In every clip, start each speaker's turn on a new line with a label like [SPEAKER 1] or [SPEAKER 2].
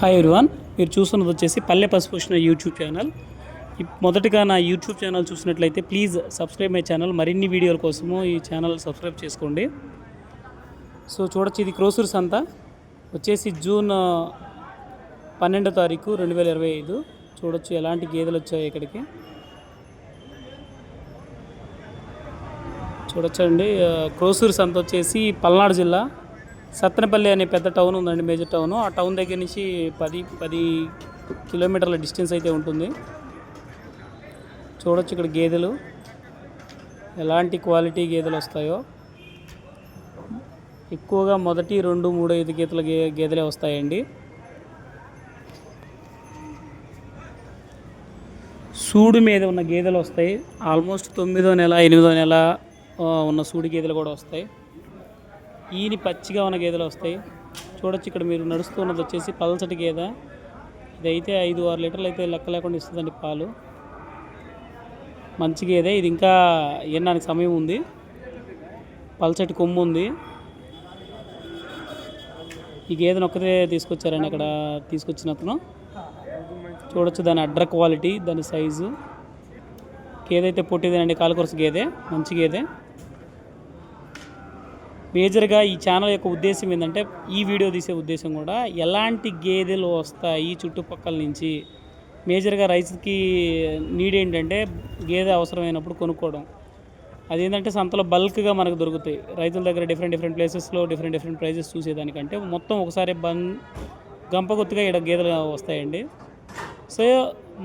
[SPEAKER 1] Hi everyone మీరు చూస్తున్నది వచ్చేసి పల్లె పసుపుష్ణ యూట్యూబ్ ఛానల్ మొదటిగా మొదటగా నా యూట్యూబ్ ఛానల్ చూసినట్లయితే ప్లీజ్ సబ్స్క్రైబ్ మై ఛానల్ మరిన్ని వీడియోల కోసము ఈ ఛానల్ సబ్స్క్రైబ్ చేసుకోండి. సో చూడొచ్చు ఇది క్రోసూర్ సంత వచ్చేసి జూన్ పన్నెండో తారీఖు రెండు వేల ఇరవై ఐదు. చూడొచ్చు ఎలాంటి గేదెలు వచ్చాయి ఇక్కడికి. చూడొచ్చండి క్రోసూర్ సంత వచ్చేసి పల్నాడు జిల్లా. సత్తెనపల్లి అనే పెద్ద టౌన్ ఉందండి మేజర్ టౌన్ ఆ టౌన్ దగ్గర నుంచి పది పది కిలోమీటర్ల డిస్టెన్స్ అయితే ఉంటుంది. చూడొచ్చు ఇక్కడ గేదెలు. ఎలాంటి క్వాలిటీ గేదెలు వస్తాయో. ఎక్కువగా మొదటి రెండు మూడు ఐదు గీతల గే గేదెలే వస్తాయండి. సూడు మీద ఉన్న గేదెలు వస్తాయి. ఆల్మోస్ట్ తొమ్మిదో నెల ఎనిమిదో నెల ఉన్న సూడి గేదెలు కూడా వస్తాయి. ఈని పచ్చిగా ఉన్న గేదెలు వస్తాయి. చూడొచ్చు ఇక్కడ మీరు నడుస్తున్నది వచ్చేసి పల్సటి గేదె. ఇదైతే ఐదు ఆరు లీటర్లు అయితే లెక్క లేకుండా ఇస్తుందండి పాలు. మంచి గేదె. ఇది ఇంకా ఎన్నానికి సమయం ఉంది. పల్చటి కొమ్ము ఉంది. ఈ గేదెను ఒక్కదే తీసుకొచ్చారండి అక్కడ తీసుకొచ్చిన అతను. చూడొచ్చు దాని అడ్ర క్వాలిటీ దాని సైజు. గేదె అయితే పొట్టిదేనండి కాలుకొరస గేదె. మంచి గేదె. మేజర్గా ఈ ఛానల్ యొక్క ఉద్దేశం ఏంటంటే ఈ వీడియో తీసే ఉద్దేశం కూడా ఎలాంటి గేదెలు వస్తాయి చుట్టుపక్కల నుంచి? మేజర్గా రైతుకి నీడ్ ఏంటంటే గేదె అవసరమైనప్పుడు కొనుక్కోవడం. అదేంటంటే సంతలో బల్క్గా మనకు దొరుకుతాయి. రైతుల దగ్గర డిఫరెంట్ డిఫరెంట్ ప్లేసెస్లో డిఫరెంట్ డిఫరెంట్ ప్రైజెస్ చూసేదానికంటే మొత్తం ఒకసారి బన్ గంపగొత్తుగా ఇక్కడ గేదెలు వస్తాయండి. సో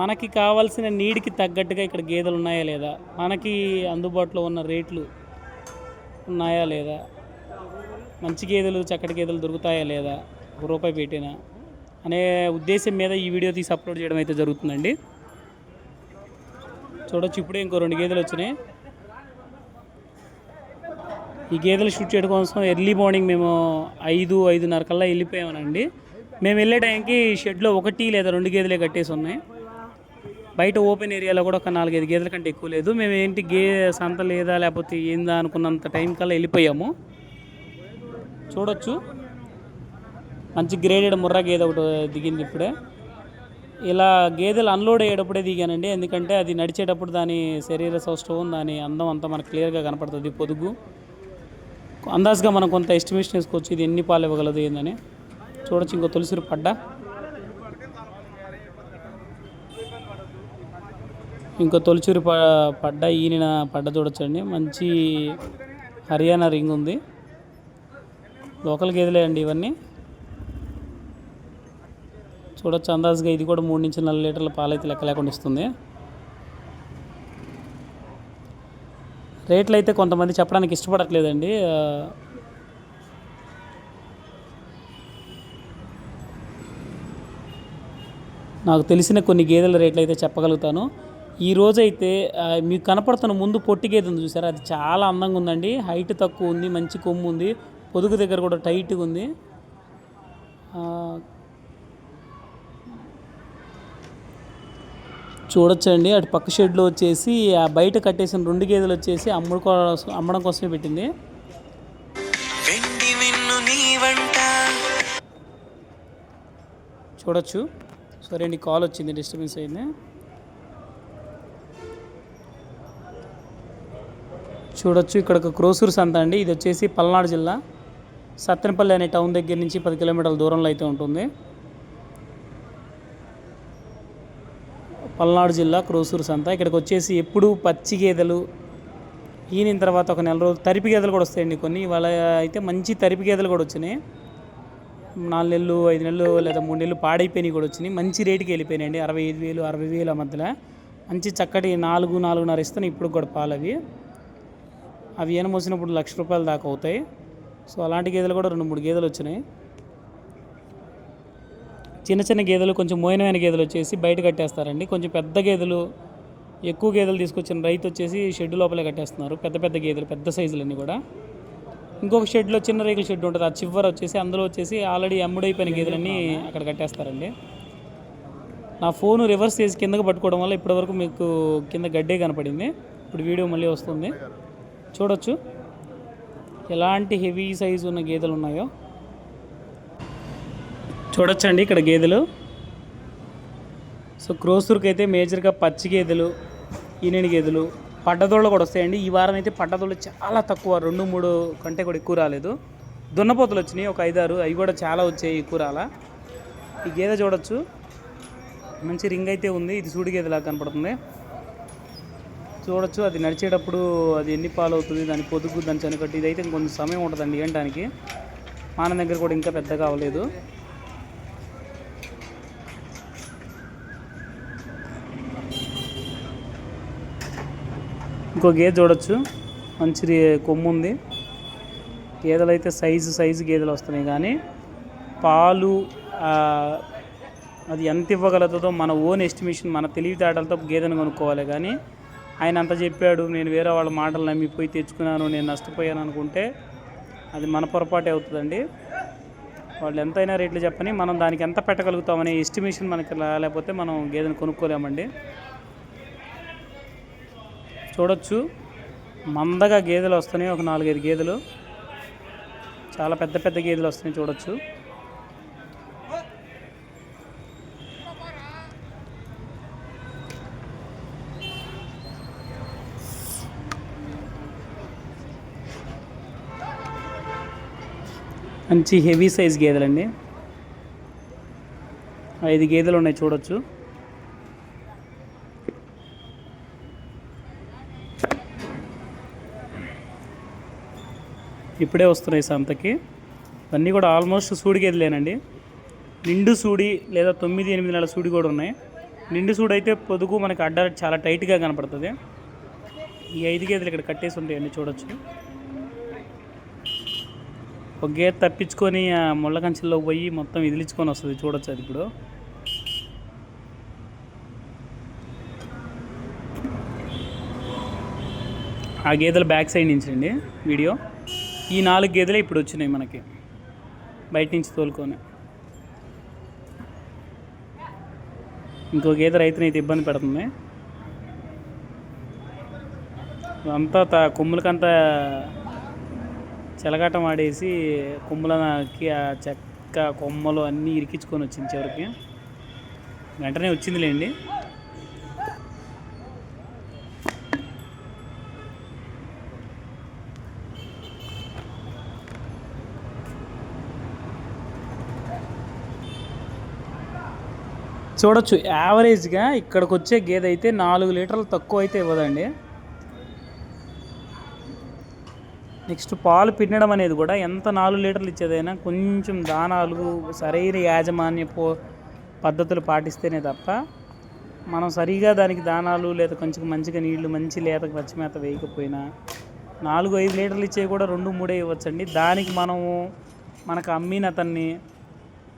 [SPEAKER 1] మనకి కావాల్సిన నీడికి తగ్గట్టుగా ఇక్కడ గేదెలు ఉన్నాయా లేదా? మనకి అందుబాటులో ఉన్న రేట్లు ఉన్నాయా లేదా? మంచి గేదెలు చక్కటి గేదెలు దొరుకుతాయా లేదా? ఒక రూపాయి పెట్టినా. అనే ఉద్దేశం మీద ఈ వీడియో తీసి అప్లోడ్ చేయడం అయితే జరుగుతుందండి. చూడొచ్చు ఇప్పుడే ఇంకో రెండు గేదెలు వచ్చినాయి. ఈ గేదెలు షూట్ చేయడం కోసం ఎర్లీ మార్నింగ్ మేము ఐదు ఐదున్నర కల్లా వెళ్ళిపోయామనండి మేము వెళ్ళే టైంకి షెడ్లో ఒకటి లేదా రెండు గేదెలే కట్టేసి ఉన్నాయి. బయట ఓపెన్ ఏరియాలో కూడా ఒక నాలుగైదు గేదెల కంటే ఎక్కువ లేదు. మేము ఏంటి గే సంత లేదా లేకపోతే ఏందా అనుకున్నంత టైం కల్లా వెళ్ళిపోయాము. చూడొచ్చు. మంచి గ్రేడెడ్ ముర్రా గేదె ఒకటి దిగింది ఇప్పుడే. ఇలా గేదెలు అన్లోడ్ అయ్యేటప్పుడే దిగానండి. ఎందుకంటే అది నడిచేటప్పుడు దాని శరీర సౌష్ఠవం దాని అందం అంతా మనకు క్లియర్గా కనపడుతుంది. పొదుగు. అందాజుగా మనం కొంత ఎస్టిమేషన్ వేసుకోవచ్చు. ఇది ఎన్ని పాలు ఇవ్వగలదు ఏందని. చూడొచ్చు. ఇంకో తులసిరు పడ్డ. ఇంకో తొలిచూరి ప పడ్డ. ఈయన పడ్డ చూడొచ్చండి. మంచి హర్యానా రింగ్ ఉంది. లోకల్ గేదెలే అండి ఇవన్నీ. చూడొచ్చు అందాజుగా ఇది కూడా మూడు నుంచి నాలుగు లీటర్ల పాలైతే లెక్క లేకుండా ఇస్తుంది. రేట్లు అయితే కొంతమంది చెప్పడానికి ఇష్టపడట్లేదండి. నాకు తెలిసిన కొన్ని గేదెల రేట్లు అయితే చెప్పగలుగుతాను. ఈ రోజైతే మీకు కనపడుతున్న ముందు పొట్టి గేదె ఉంది చూసారా? అది చాలా అందంగా ఉందండి. హైట్ తక్కువ ఉంది మంచి కొమ్ము ఉంది. పొదుగు దగ్గర కూడా టైట్గా ఉంది. చూడొచ్చండి. అటు పక్క షెడ్లో వచ్చేసి ఆ బయట కట్టేసిన రెండు గేదెలు వచ్చేసి అమ్ముడు కోసం అమ్మడం కోసమే పెట్టింది. చూడొచ్చు. సరే అండి కాల్ వచ్చింది డిస్టర్బెన్స్ అయింది. చూడొచ్చు ఇక్కడ ఒక క్రోసూరు సంత అండి. ఇది వచ్చేసి పల్నాడు జిల్లా. సత్తెనపల్లి అనే టౌన్ దగ్గర నుంచి పది కిలోమీటర్ల దూరంలో అయితే ఉంటుంది. పల్నాడు జిల్లా క్రోసూరు సంత. ఇక్కడికి వచ్చేసి ఎప్పుడు పచ్చి గేదెలు ఈనిన తర్వాత ఒక నెల రోజులు తరిపి గేదెలు కూడా వస్తాయండి కొన్ని. ఇవాళ అయితే మంచి తరిపి గేదెలు కూడా వచ్చినాయి. నాలుగు నెలలు ఐదు నెలలు లేదా మూడు నెలలు పాడైపోయినాయి కూడా వచ్చినాయి. మంచి రేటుకి వెళ్ళిపోయినాయండి. అరవై ఐదు వేలు అరవై వేల మధ్యలో. మంచి చక్కటి నాలుగు నాలుగున్నర ఇస్తాను ఇప్పుడు కూడా పాలు అవి అవి ఏన లక్ష రూపాయల దాకా అవుతాయి. సో అలాంటి గేదెలు కూడా రెండు మూడు గేదెలు వచ్చినాయి. చిన్న చిన్న గేదెలు కొంచెం మోయినమైన గేదెలు వచ్చేసి బయట కట్టేస్తారండి. కొంచెం పెద్ద గేదెలు ఎక్కువ గేదెలు తీసుకొచ్చిన రైతు వచ్చేసి షెడ్ లోపలే కట్టేస్తున్నారు. పెద్ద పెద్ద గేదెలు పెద్ద సైజులన్నీ కూడా. ఇంకొక షెడ్లో చిన్న రేకుల షెడ్ ఉంటుంది. ఆ చివర వచ్చేసి అందులో వచ్చేసి ఆల్రెడీ అమ్ముడైపోయిన గేదెలన్నీ అక్కడ కట్టేస్తారండి. నా ఫోన్ రివర్స్ చేసి కిందకి పట్టుకోవడం వల్ల ఇప్పటివరకు మీకు కింద గడ్డే కనపడింది. ఇప్పుడు వీడియో మళ్ళీ వస్తుంది. చూడొచ్చు. ఎలాంటి హెవీ సైజు ఉన్న గేదెలు ఉన్నాయో చూడొచ్చండి ఇక్కడ గేదెలు. సో క్రోసూర్కి అయితే మేజర్గా పచ్చి గేదెలు ఈనెని గేదెలు పడ్డదోళ్ళు కూడా వస్తాయండి. ఈ వారం అయితే పడ్డదోళ్ళు చాలా తక్కువ రెండు మూడు కంటే కూడా ఎక్కువ రాలేదు. దున్నపోతులు వచ్చినాయి ఒక ఐదారు. అవి కూడా చాలా వచ్చాయి ఎక్కువ రాలా. ఈ గేదె చూడొచ్చు. మంచి రింగ్ అయితే ఉంది ఇది సూడి గేదెలా కనపడుతుంది. చూడొచ్చు అది నడిచేటప్పుడు అది ఎన్ని పాలు అవుతుంది దాని పొదుగు దాని చనికట్టి ఇదైతే ఇంకొంచెం సమయం ఉంటుందండి ఏంటానికి మాన దగ్గర కూడా ఇంకా పెద్దగా అవ్వలేదు. ఇంకో గేదె చూడొచ్చు మంచి కొమ్ము ఉంది. గేదెలు అయితే సైజు సైజు గేదెలు వస్తున్నాయి కానీ పాలు అది ఎంత ఇవ్వగలుగుతుందో మన ఓన్ ఎస్టిమేషన్ మన తెలివితేటలతో గేదెను కొనుక్కోవాలి కానీ ఆయన అంత చెప్పాడు నేను వేరే వాళ్ళ మాటలు నమ్మిపోయి తెచ్చుకున్నాను నేను నష్టపోయాను అనుకుంటే అది మన పొరపాటే అవుతుందండి. వాళ్ళు ఎంతైనా రేట్లు చెప్పని మనం దానికి ఎంత పెట్టగలుగుతామనే ఎస్టిమేషన్ మనకి లా- లేకపోతే మనం గేదెను కొనుక్కోలేమండి. చూడొచ్చు మందగా గేదెలు వస్తున్నాయి ఒక నాలుగైదు గేదెలు. చాలా పెద్ద పెద్ద గేదెలు వస్తున్నాయి చూడొచ్చు. మంచి హెవీ సైజ్ గేదెలండి. ఐదు గేదెలు ఉన్నాయి చూడొచ్చు. ఇప్పుడే వస్తున్నాయి సంతకి. ఇవన్నీ కూడా ఆల్మోస్ట్ సూడి గేదెలేనండి. నిండు సూడి లేదా తొమ్మిది ఎనిమిది నెలల సూడి కూడా ఉన్నాయి. నిండు సూడి అయితే పొదుగు మనకి అడ్డ చాలా టైట్గా కనపడుతుంది. ఈ ఐదు గేదెలు ఇక్కడ కట్టేసి ఉంటాయండి చూడొచ్చు. ఒక గేదె తప్పించుకొని ఆ ముళ్ళ కంచెల్లో పోయి మొత్తం ఇదిలించుకొని వస్తుంది చూడొచ్చు అది ఇప్పుడు. ఆ గేదెల బ్యాక్ సైడ్ నుంచి అండి వీడియో. ఈ నాలుగు గేదెలే ఇప్పుడు వచ్చినాయి మనకి బయట నుంచి తోలుకొని. ఇంకో గేదె రైతునైతే ఇబ్బంది పెడుతుంది. అంతా కొమ్ములకంతా చెలగాటం ఆడేసి కొమ్ములకి ఆ చెక్క కొమ్మలు అన్నీ ఇరికించుకొని వచ్చింది చివరికి. వెంటనే వచ్చిందిలేండి. చూడొచ్చు యావరేజ్గా ఇక్కడికి వచ్చే గేదె అయితే నాలుగు లీటర్లు తక్కువ అయితే ఇవ్వదండి. నెక్స్ట్ పాలు పిండడం అనేది కూడా ఎంత నాలుగు లీటర్లు ఇచ్చేదైనా కొంచెం దానాలు సరైన యాజమాన్య పో పద్ధతులు పాటిస్తేనే తప్ప మనం సరిగా దానికి దానాలు లేదా కొంచెం మంచిగా నీళ్ళు మంచి లేత పచ్చిమేత వేయకపోయినా నాలుగు ఐదు లీటర్లు ఇచ్చేవి కూడా రెండు మూడే ఇవ్వచ్చండి. దానికి మనము మనకు అమ్మిన అతన్ని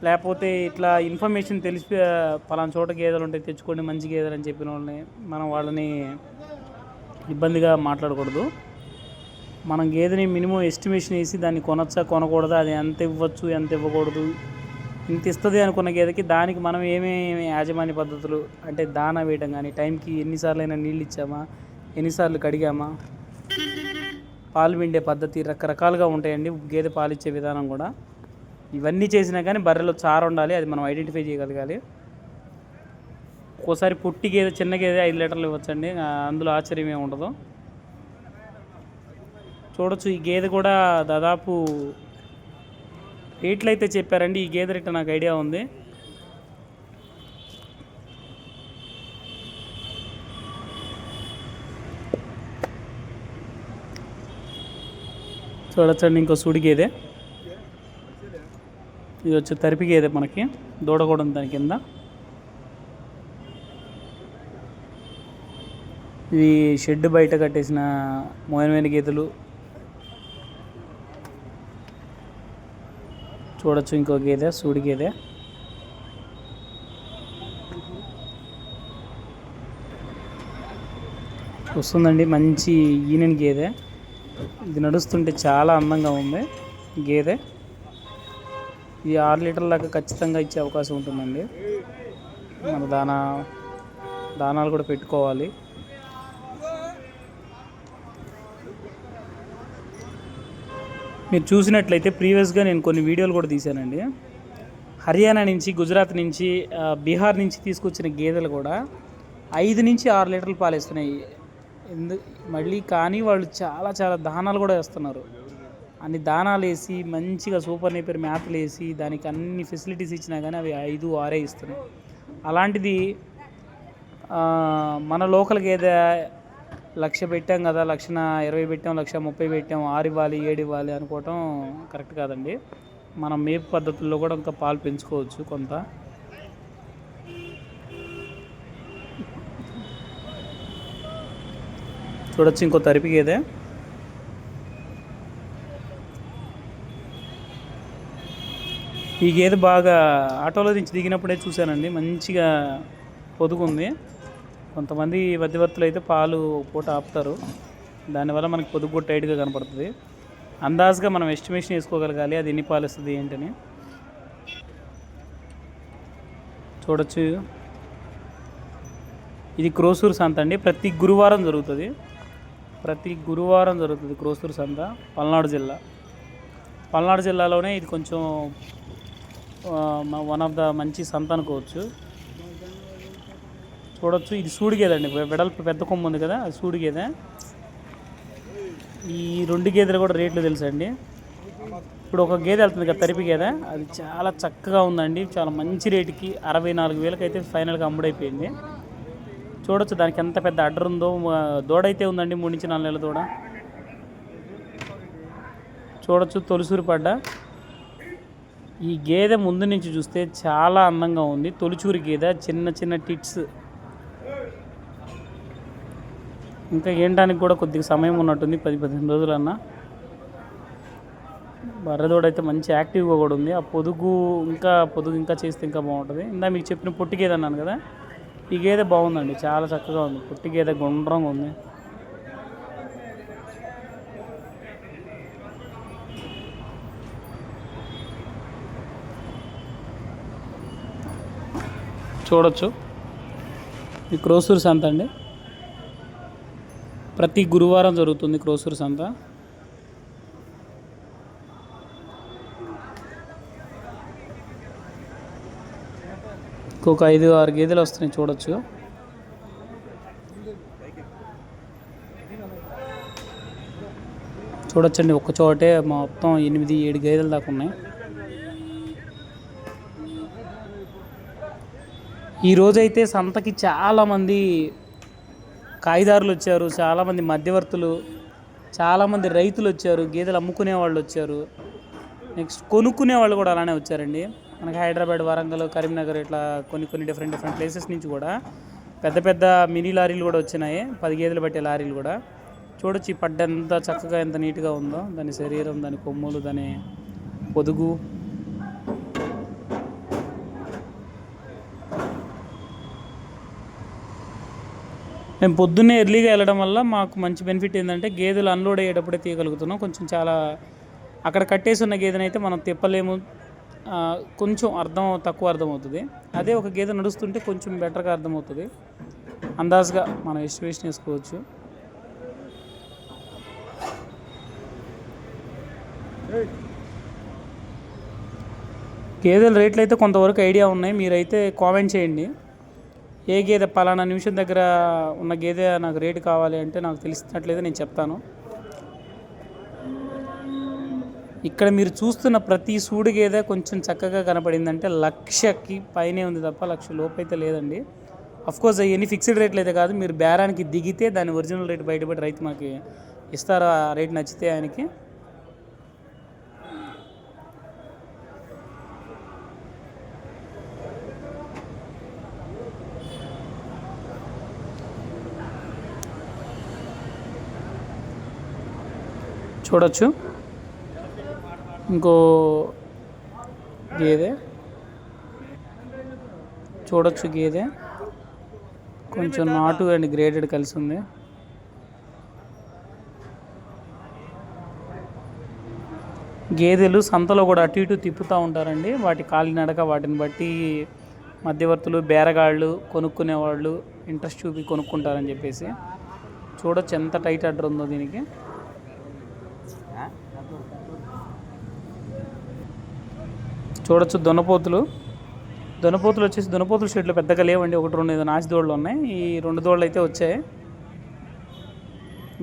[SPEAKER 1] లేకపోతే ఇట్లా ఇన్ఫర్మేషన్ తెలిసి పలానా చోట గేదెలు ఉంటాయి తెచ్చుకోండి మంచి గేదెలు అని చెప్పిన వాళ్ళని మనం వాళ్ళని ఇబ్బందిగా మాట్లాడకూడదు. మనం గేదెని మినిమం ఎస్టిమేషన్ వేసి దాన్ని కొనొచ్చా కొనకూడదా అది ఎంత ఇవ్వచ్చు ఎంత ఇవ్వకూడదు? ఇంత ఇస్తుంది అనుకున్న గేదెకి దానికి మనం ఏమేమి యాజమాన్య పద్ధతులు అంటే దానా వేయడం కానీ టైంకి ఎన్నిసార్లు అయినా నీళ్ళు ఇచ్చామా ఎన్నిసార్లు కడిగామా? పాలు పిండే పద్ధతి రకరకాలుగా ఉంటాయండి గేదె పాలు ఇచ్చే విధానం కూడా. ఇవన్నీ చేసినా కానీ బర్రెలో చార ఉండాలి అది మనం ఐడెంటిఫై చేయగలగాలి. ఒక్కోసారి పుట్టి గేదె చిన్న గేదె ఐదు లీటర్లు ఇవ్వచ్చండి అందులో ఆశ్చర్యం ఏమి ఉండదు. చూడొచ్చు. ఈ గేదె కూడా దాదాపు రేట్లు అయితే చెప్పారండి. ఈ గేదె రేట్ నాకు ఐడియా ఉంది. చూడొచ్చండి ఇంకో సుడి గేదె. ఇది వచ్చి తరిపి గేదె మనకి. దూడ కూడా ఉంది దాని కింద. ఇది షెడ్ బయట కట్టేసిన మోయనమైన గీతలు చూడొచ్చు ఇంకో గేదె సూడి గేదె. వస్తుందండి మంచి ఈనెన్ గేదె. ఇది నడుస్తుంటే చాలా అందంగా ఉంది గేదె. ఇది ఆరు లీటర్ల దాకా ఖచ్చితంగా ఇచ్చే అవకాశం ఉంటుందండి. మన దానా దానాలు కూడా పెట్టుకోవాలి. మీరు చూసినట్లయితే ప్రీవియస్గా నేను కొన్ని వీడియోలు కూడా తీశానండి. హర్యానా నుంచి గుజరాత్ నుంచి బీహార్ నుంచి తీసుకొచ్చిన గేదెలు కూడా ఐదు నుంచి ఆరు లీటర్లు పాలిస్తున్నాయి ఎందు మళ్ళీ కానీ వాళ్ళు చాలా చాలా దానాలు కూడా వేస్తున్నారు. అన్ని దానాలు వేసి మంచిగా సూపర్ నేపర్ మేతలు వేసి దానికి అన్ని ఫెసిలిటీస్ ఇచ్చినా కానీ అవి ఐదు ఆరే ఇస్తున్నాయి. అలాంటిది మన లోకల్ గేదె లక్ష పెట్టాం కదా లక్షణ ఇరవై పెట్టాం లక్ష ముప్పై పెట్టాం ఆరు ఇవ్వాలి ఏడు ఇవ్వాలి అనుకోవటం కరెక్ట్ కాదండి. మనం మేపు పద్ధతుల్లో కూడా ఇంకా పాలు పెంచుకోవచ్చు కొంత. చూడొచ్చు ఇంకో తరిపిగేదే ఈ గేదె బాగా ఆటోలో నుంచి దిగినప్పుడే చూశానండి మంచిగా పొదుగుంది. కొంతమంది మధ్యవర్తులు అయితే పాలు పూట ఆపుతారు. దానివల్ల మనకి పొదుపు కూడా టైట్గా కనపడుతుంది. అందాజుగా మనం ఎస్టిమేషన్ వేసుకోగలగాలి. అది ఎన్ని పాలు ఇస్తుంది ఏంటని. చూడొచ్చు. ఇది క్రోసూరు సంత అండి. ప్రతి గురువారం జరుగుతుంది. ప్రతి గురువారం జరుగుతుంది క్రోసూరు సంత పల్నాడు జిల్లా. పల్నాడు జిల్లాలోనే ఇది కొంచెం వన్ ఆఫ్ ద మంచి సంత అనుకోవచ్చు. చూడొచ్చు. ఇది సూడిగేదండి. గేదె అండి వెడల్పు పెద్ద కొమ్మ ఉంది కదా అది సూడి గేదె ఈ రెండు గేదెలు కూడా రేట్లు తెలుసండి. ఇప్పుడు ఒక గేదె వెళ్తుంది కదా తరిపి గేదె. అది చాలా చక్కగా ఉందండి. చాలా మంచి రేటుకి అరవై నాలుగు వేలకి అయితే ఫైనల్గా అమ్ముడైపోయింది. చూడొచ్చు దానికి ఎంత పెద్ద అడ్డర్ ఉందో. దూడైతే అయితే ఉందండి మూడు నుంచి నాలుగు నెలల దూడ. చూడొచ్చు తొలిసూరి పడ్డ. ఈ గేదె ముందు నుంచి చూస్తే చాలా అందంగా ఉంది. తొలిచూరి గేదె చిన్న చిన్న టిట్స్ ఇంకా ఏంటానికి కూడా కొద్దిగా సమయం ఉన్నట్టుంది. పది పదిహేను రోజులన్నా. బర్రెదోడ అయితే మంచి యాక్టివ్గా కూడా ఉంది. ఆ పొదుగు ఇంకా పొదుగు ఇంకా చేస్తే ఇంకా బాగుంటుంది. ఇందా మీకు చెప్పిన పొట్టి గేదె అన్నాను కదా ఈ గేదె బాగుందండి. చాలా చక్కగా ఉంది. పొట్టి గేదె గుండ్రంగా ఉంది. చూడొచ్చు. ఈ క్రోసూరు సంత అండి. ప్రతి గురువారం జరుగుతుంది క్రోసూరు సంత ఇంకొక ఐదు ఆరు గేదెలు వస్తున్నాయి చూడొచ్చు. చూడొచ్చండి ఒక్క చోటే మొత్తం ఎనిమిది ఏడు గేదెలు దాకా ఉన్నాయి. ఈరోజైతే సంతకి చాలామంది కాయిదారులు వచ్చారు చాలామంది మధ్యవర్తులు చాలామంది రైతులు వచ్చారు గేదెలు అమ్ముకునే వాళ్ళు వచ్చారు. నెక్స్ట్ కొనుక్కునే వాళ్ళు కూడా అలానే వచ్చారండి. మనకి హైదరాబాద్ వరంగల్ కరీంనగర్ ఇట్లా కొన్ని కొన్ని డిఫరెంట్ డిఫరెంట్ ప్లేసెస్ నుంచి కూడా పెద్ద పెద్ద మినీ లారీలు కూడా వచ్చినాయి. పది గేదెలు పట్టే లారీలు కూడా. చూడొచ్చు ఈ పడ్డ ఎంత చక్కగా ఎంత నీట్గా ఉందో. దాని శరీరం దాని కొమ్ములు దాని పొదుగు. మేము పొద్దున్నే ఎర్లీగా వెళ్ళడం వల్ల మాకు మంచి బెనిఫిట్ ఏంటంటే గేదెలు అన్లోడ్ అయ్యేటప్పుడే తీయగలుగుతున్నాం. కొంచెం చాలా అక్కడ కట్టేసి ఉన్న గేదెనైతే అయితే మనం తిప్పలేము. కొంచెం అర్థం తక్కువ అర్థమవుతుంది. అదే ఒక గేదె నడుస్తుంటే కొంచెం బెటర్గా అర్థమవుతుంది. అందాజుగా మనం ఎస్టిమేషన్ వేసుకోవచ్చు. గేదెల రేట్లు అయితే కొంతవరకు ఐడియా ఉన్నాయి. మీరైతే కామెంట్ చేయండి. ఏ గేదె పలానా నిమిషం దగ్గర ఉన్న గేదె నాకు రేటు కావాలి అంటే నాకు తెలిసినట్లయితే నేను చెప్తాను. ఇక్కడ మీరు చూస్తున్న ప్రతి సూడి గేదె కొంచెం చక్కగా కనపడిందంటే లక్షకి పైనే ఉంది తప్ప లక్ష లోపు అయితే లేదండి కోర్స్ అవన్నీ ఫిక్స్డ్ రేట్లు అయితే కాదు మీరు బేరానికి దిగితే దాని ఒరిజినల్ రేట్ బయటపడి రైతు మనకి ఇస్తారు ఆ రేట్ నచ్చితే ఆయనకి. చూడొచ్చు. ఇంకో గేదె. చూడొచ్చు గేదె. కొంచెం నాటు అండ్ గ్రేడెడ్ కలిసి ఉంది గేదెలు సంతలో కూడా అటు ఇటు తిప్పుతూ ఉంటారండి. వాటి కాలినడక వాటిని బట్టి మధ్యవర్తులు బేరగాళ్ళు కొనుక్కునే వాళ్ళు ఇంట్రెస్ట్ చూపి కొనుక్కుంటారని చెప్పేసి. చూడొచ్చు ఎంత టైట్ అడ్డర్ ఉందో దీనికి. చూడొచ్చు దొనపోతులు. దొనపోతులు వచ్చేసి దొనపోతుల షెడ్లు పెద్దగా లేవండి. ఒకటి రెండు ఏదో నాసి దోళ్ళు ఉన్నాయి. ఈ రెండు దోళ్ళు అయితే వచ్చాయి.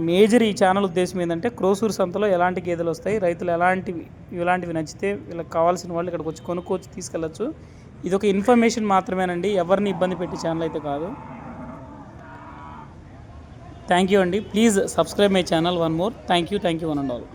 [SPEAKER 1] మేజర్ ఈ ఛానల్ ఉద్దేశం ఏంటంటే క్రోసూరు సంతలో ఎలాంటి గేదెలు వస్తాయి రైతులు ఎలాంటివి ఇలాంటివి నచ్చితే వీళ్ళకి కావాల్సిన వాళ్ళు ఇక్కడికి వచ్చి కొనుక్కోవచ్చు తీసుకెళ్ళచ్చు. ఇది ఒక ఇన్ఫర్మేషన్ మాత్రమేనండి. ఎవరిని ఇబ్బంది పెట్టే ఛానల్ అయితే కాదు. థ్యాంక్ యూ అండి. Please subscribe my channel one more. Thank you. Thank you one and all.